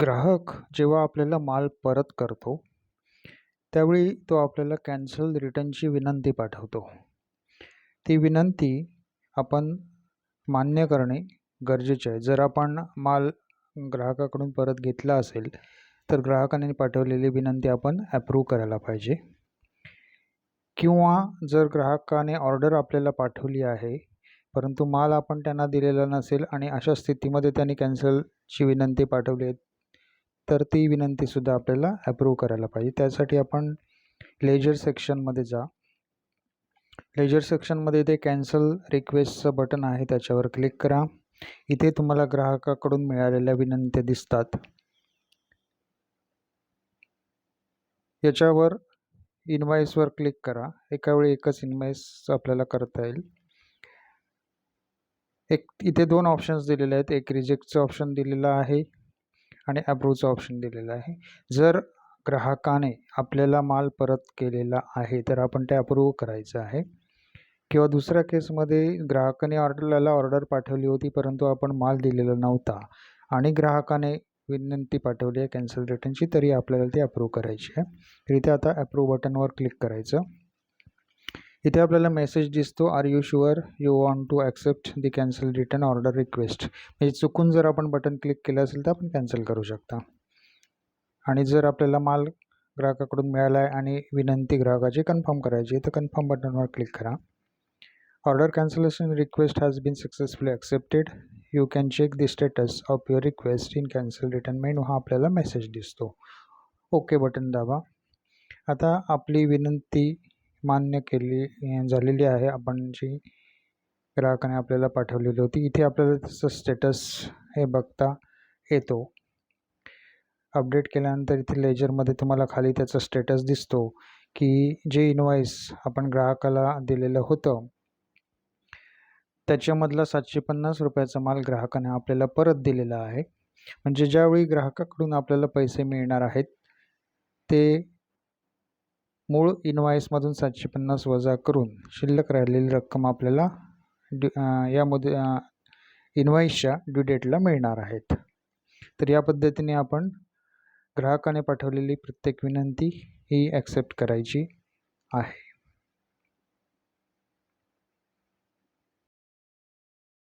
ग्राहक जेव्हा आपल्याला माल परत करतो त्यावेळी तो आपल्याला कॅन्सल रिटर्नची विनंती पाठवतो. ती विनंती आपण मान्य करणे गरजेचे आहे. जर आपण माल ग्राहकाकडून परत घेतला असेल तर ग्राहकाने पाठवलेली विनंती आपण ॲप्रूव्ह करायला पाहिजे. किंवा जर ग्राहकाने ऑर्डर आपल्याला पाठवली आहे परंतु माल आपण त्यांना दिलेला नसेल आणि अशा स्थितीमध्ये त्यांनी कॅन्सलची विनंती पाठवली आहे तर ती विनंतीसुद्धा आपल्याला ॲप्रूव्ह करायला पाहिजे. त्यासाठी आपण लेजर सेक्शनमध्ये जा. लेजर सेक्शनमध्ये इथे कॅन्सल रिक्वेस्टचं बटन आहे त्याच्यावर क्लिक करा. इथे तुम्हाला ग्राहकाकडून मिळालेल्या विनंत्या दिसतात. याच्यावर इनवाईसवर क्लिक करा. एका वेळी एकच इनवाईस आपल्याला करता येईल. एक इथे दोन ऑप्शन्स दिलेले आहेत. एक रिजेक्टचं ऑप्शन दिलेलं आहे. आणि ॲप्रूव्हचं ऑप्शन दिलेलं आहे. जर ग्राहकाने आपल्याला माल परत केलेला आहे तर आपण ते अप्रूव्ह करायचं आहे. किंवा दुसऱ्या केसमध्ये ग्राहकाने ऑर्डरला ऑर्डर पाठवली होती परंतु आपण माल दिलेला नव्हता आणि ग्राहकाने विनंती पाठवली आहे कॅन्सल रिटर्नची तरी आपल्याला ती अप्रूव्ह करायची आहे. तर इथे आता अप्रूव्ह बटनवर क्लिक करायचं. इथे आपल्याला मेसेज दिसतो are you sure you want to accept the cancel return order request म्हणजे चुकून जर आपण बटन क्लिक केलं असेल तर आपण कॅन्सल करू शकता. आणि जर आपल्याला माल ग्राहकाकडून मिळाला आहे आणि विनंती ग्राहकाची कन्फर्म करायची तर कन्फर्म बटनवर क्लिक करा. Order cancellation request has been successfully accepted you can check the status of your request in cancel return menu हा आपल्याला मेसेज दिसतो. ओके बटन दाबा. आता आपली विनंती मान्य केली झालेली आहे. आपण जी ग्राहकाने आपल्याला पाठवलेली होती. इथे आपल्याला त्याचं स्टेटस हे बघता येतो. अपडेट केल्यानंतर इथे लेजरमध्ये तुम्हाला खाली त्याचा स्टेटस दिसतो की जे इनवाईस आपण ग्राहकाला दिलेलं होतं त्याच्यामधला सातशे पन्नास रुपयाचा माल ग्राहकाने आपल्याला परत दिलेला आहे. म्हणजे ज्यावेळी ग्राहकाकडून आपल्याला पैसे मिळणार आहेत ते मूळ इनवाईसमधून सातशे पन्नास वजा करून शिल्लक राहिलेली रक्कम आपल्याला ड्यू यामध्ये इनवाईसच्या ड्यू डेटला मिळणार आहेत. तर या पद्धतीने आपण ग्राहकाने पाठवलेली प्रत्येक विनंती ही ॲक्सेप्ट करायची आहे.